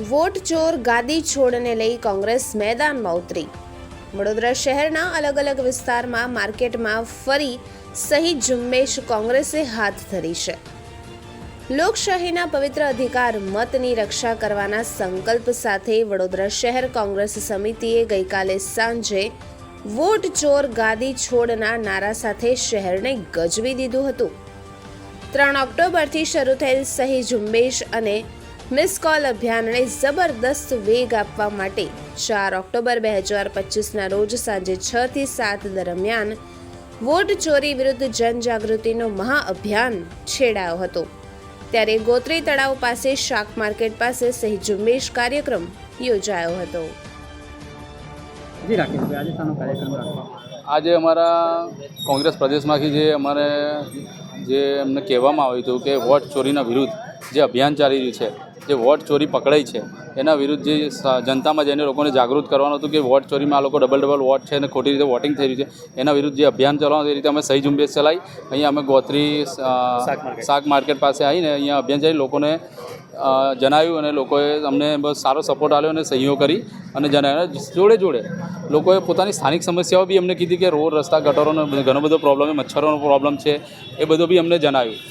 Vote ચોર ગાદી છોડને લઈ કોંગ્રેસ મેદાનમાં ઉતરી વડોદરા શહેરના અલગ અલગ વિસ્તારમાં માર્કેટમાં ફરી સહી ઝુંબેશ કોંગ્રેસે હાથ ધરી છે. લોકશાહીના પવિત્ર અધિકાર, મતની રક્ષા કરવાના સંકલ્પ સાથે વડોદરા શહેર કોંગ્રેસ સમિતિએ ગઈકાલે સાંજે વોટ ચોર ગાદી છોડના નારા સાથે શહેરને ગજવી દીધું હતું. ત્રણ ઓક્ટોબરથી શરૂ થયેલ સહી ઝુંબેશ અને મિસ કોલ અભિયાનને જબરદસ્ત વેગ આપવા માટે ચાર ઓક્ટોબર બે હજાર પચીસના રોજ સાંજે છ થી સાત દરમિયાન વોટ ચોરી વિરુદ્ધ જનજાગૃતિનો મહાઅભિયાન છેડાયો હતો. ત્યારે ગોત્રી તળાવ પાસે શાક માર્કેટ પાસે સહી ઝુંબેશ કાર્યક્રમ યોજાયો હતો. આજે શાનો કાર્યક્રમ રાખવા? આજે અમારા કોંગ્રેસ પ્રદેશમાંથી જે અમારે જે અમને કહેવામાં આવ્યું હતું કે વોટ ચોરીના વિરુદ્ધ જે અભિયાન ચાલી રહ્યું છે જે વોટ ચોરી પકડાઈ છે એના વિરુદ્ધ જે જનતામાં જઈને લોકોને જાગૃત કરવાનું હતું કે વોટ ચોરીમાં આ લોકો ડબલ ડબલ વોટ છે અને ખોટી રીતે વોટિંગ થઈ રહ્યું છે એના વિરુદ્ધ જે અભિયાન ચલાવવાનું એ રીતે અમે સહી ઝુંબેશ ચલાવી અહીંયા અમે ગોત્રી શાક માર્કેટ. પાસે આવીને અહીંયા અભિયાન ચલાવી લોકોને જણાવ્યું અને લોકોએ અમને બસ સારો સપોર્ટ આપ્યો અને સહીઓ કરી અને જણાવ્યું જોડે જોડે લોકોએ પોતાની સ્થાનિક સમસ્યાઓ બી અમને કીધી કે રોડ રસ્તા ગટરોનો ઘણો બધો પ્રોબ્લેમ છે મચ્છરોનો પ્રોબ્લેમ છે એ બધો બી અમને જણાવ્યું